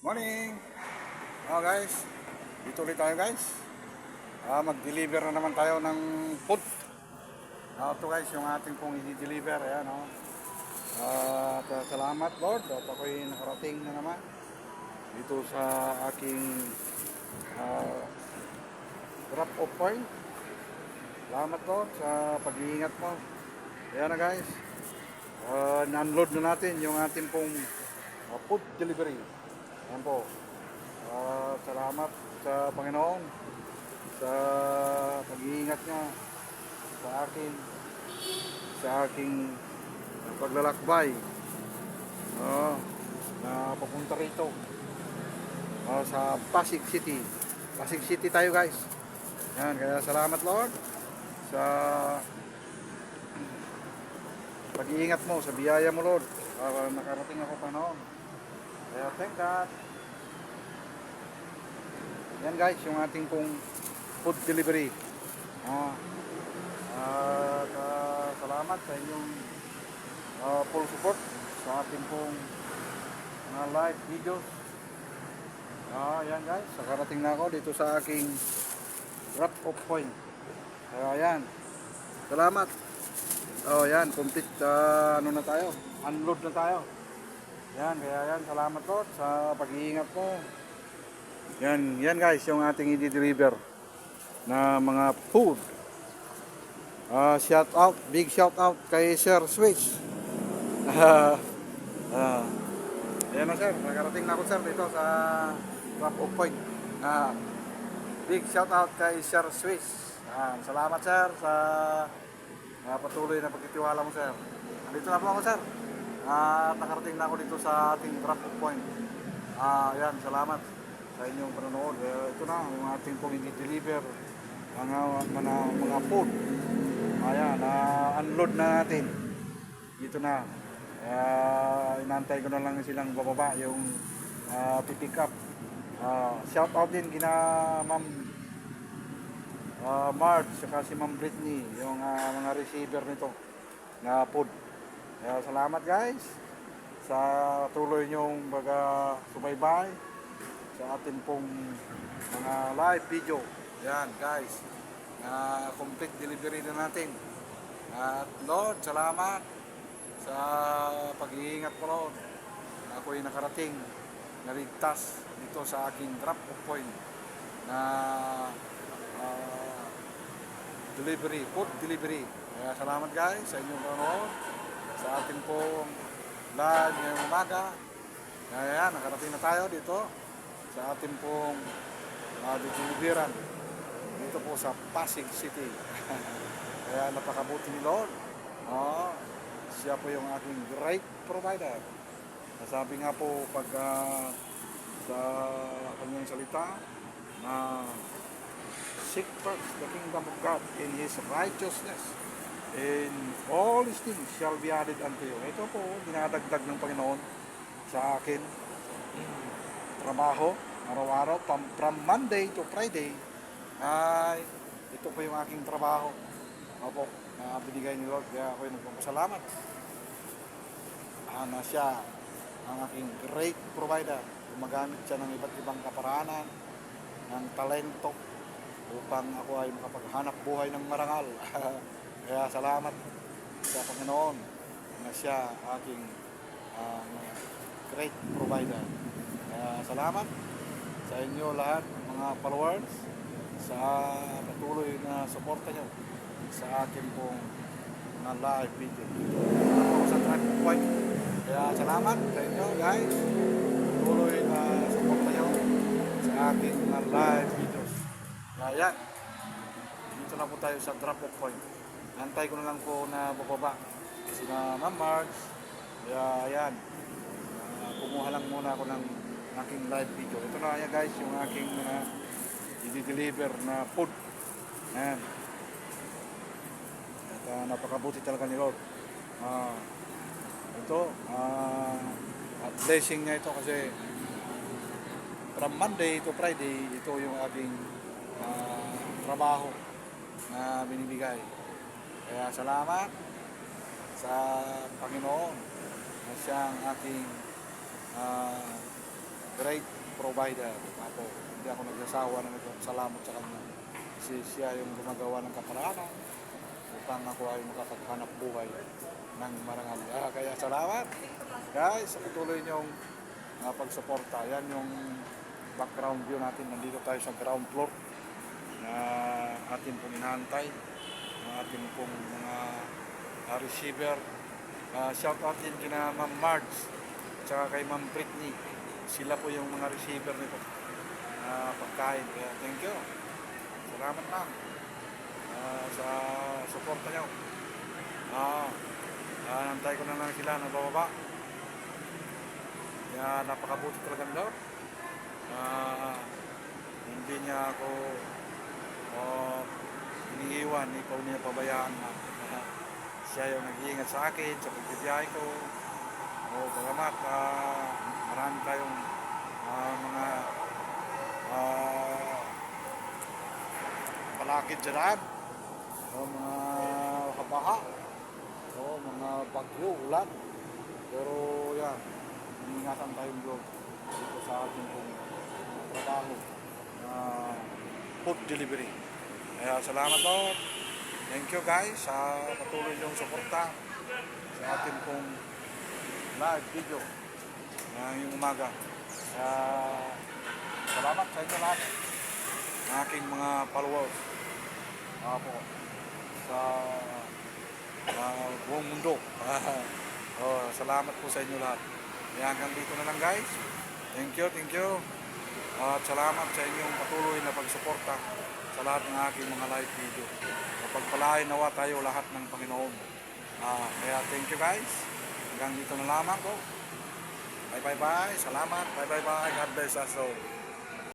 Morning! Oh guys, dito ulit tayo guys. Ah, mag-deliver na naman tayo ng food. Ah, ito guys, yung ating pong i-deliver. Ayan, oh. Ah, at, ah, salamat Lord at ako'y nakarating na naman dito sa aking ah, drop off point. Salamat Lord sa pag-iingat mo. Ayan na guys. Uh, na-unload na natin yung ating pong uh, food delivery. Ayan po. Uh, salamat sa Panginoon sa pag-iingat niya sa akin sa aking paglalakbay uh, na papunta rito uh, sa Pasig City. Pasig City tayo guys. Yan, kaya salamat Lord sa pag-iingat mo, sa biyaya mo Lord. Para nakarating ako pa noon. Kaya thank God. Yan guys, yung ating pong food delivery. Ah, at ah, salamat sa inyong ah, full support sa ating pong mga live videos. Ah, yan guys, nakarating na ako dito sa aking drop off point. Kaya yan. Salamat. Oh, yan, complete ah, ano na tayo. Unload na tayo. Yan, kaya yan, salamat Lord sa pag-iingat mo. Yan, yan guys, yung ating i-deliver na mga food. Ah, shout out, big shout out kay Sir Switch. Ah, ah, yan na sir, nakarating na ako sir dito sa drop off point. Ah, big shout out kay Sir Switch. Ah, salamat sir sa ah, patuloy na pagtitiwala mo sir. Nandito na po ako sir. Ah, nakarating na ako dito sa ating drop off point. Ah, yan, salamat sa inyong panonood. Eh, ito na, yung ating pong i-deliver mga, mga, mga food. Ayan, na-unload na natin. Dito na. Kaya inantay ko na lang silang bababa yung uh, pipick up. Ah, shout out din kina Ma'am uh, Marge saka si Ma'am Britney yung ah, mga receiver nito na food. Kaya salamat guys sa tuloy nyong baga subaybay sa atin pong mga live video. Yan guys, na complete delivery na natin. At Lord, salamat sa pag-iingat mo Lord. Ako'y nakarating, naligtas dito sa aking drop off point na ah, delivery, food delivery. Kaya salamat guys sa inyong panonood sa ating pong live ngayong umaga. Kaya nakarating na tayo dito sa ating pong uh, deliveran dito po sa Pasig City. Kaya napakabuti ni Lord. Ah, siya po yung aking great provider. Nasabi nga po pag ah, sa kanyang salita na seek first the kingdom of God in His righteousness and all these things shall be added unto you. Ito po, dinadagdag ng Panginoon sa akin trabaho araw-araw from, from Monday to Friday. Ay ito po yung aking trabaho. Opo na binigay ni Lord kaya ako nagpapasalamat. Ah, na siya ang aking great provider. Gumagamit siya ng iba't ibang kaparaanan ng talento upang ako ay makapaghanap buhay ng marangal. Kaya salamat sa Panginoon na siya aking ah, great provider kaya salamat sa inyo lahat mga followers sa patuloy na suporta nyo sa akin pong na live video. Ako sa track point. Kaya salamat sa inyo guys. Patuloy na suporta nyo sa aking na live videos. Kaya dito na po tayo sa drop off point. Antay ko na lang po na bababa. Sina Ma'am Marge kaya yan Ah, kumuha lang muna ako ng aking live video. Ito na yan guys, yung aking mga i-deliver na food. Ayan. At ah, napakabuti talaga ni Lord. Ah, ito, ah, at blessing niya ito kasi from Monday to Friday, ito yung aking ah, trabaho na binibigay. Kaya salamat sa Panginoon na siyang aking ah, great provider. Ako, hindi ako nagsasawa na nagpapasalamat sa kanya. Kasi siya yung gumagawa ng kaparanan upang ako ay makapaghanap buhay ng marangal. Ah, kaya salamat guys sa patuloy niyong uh, pagsuporta. Yan yung background view natin. Nandito tayo sa ground floor na atin pong inahantay. Ang ating pong mga uh, receiver. Uh, shout out din kina Ma'am Marge tsaka kay Ma'am Britney. Sila po yung mga receiver nito na pagkain. Kaya thank you. Salamat ma'am Ah, sa suporta nyo. Ah, ah, nantay ko na lang sila na bababa. Kaya napakabuti talaga daw. Ah, hindi niya ako oh, iniiwan, ko niya pabayaan na, na siya yung nag-iingat sa akin sa pagbibiyahe ko. O bagamat ah, marami tayong ah, mga ah, palakid sa daan. O mga kabaha. O mga bagyo, ulan. Pero yan, iningatan tayong Diyos dito sa ating pong trabaho na food delivery. Kaya salamat po. Thank you guys sa patuloy niyong suporta sa ating pong live video ngayong umaga. Kaya salamat sa inyo lahat ng aking mga followers. Ako sa uh, buong mundo. oh, salamat po sa inyo lahat. Kaya hanggang dito na lang guys. Thank you, thank you. At salamat sa inyong patuloy na pagsuporta sa lahat ng aking mga live video. Kapagpalain nawa tayo lahat ng Panginoon. Ah, kaya thank you guys. Hanggang dito na lamang ko. Bye bye bye. Salamat. Bye bye bye. God bless us all.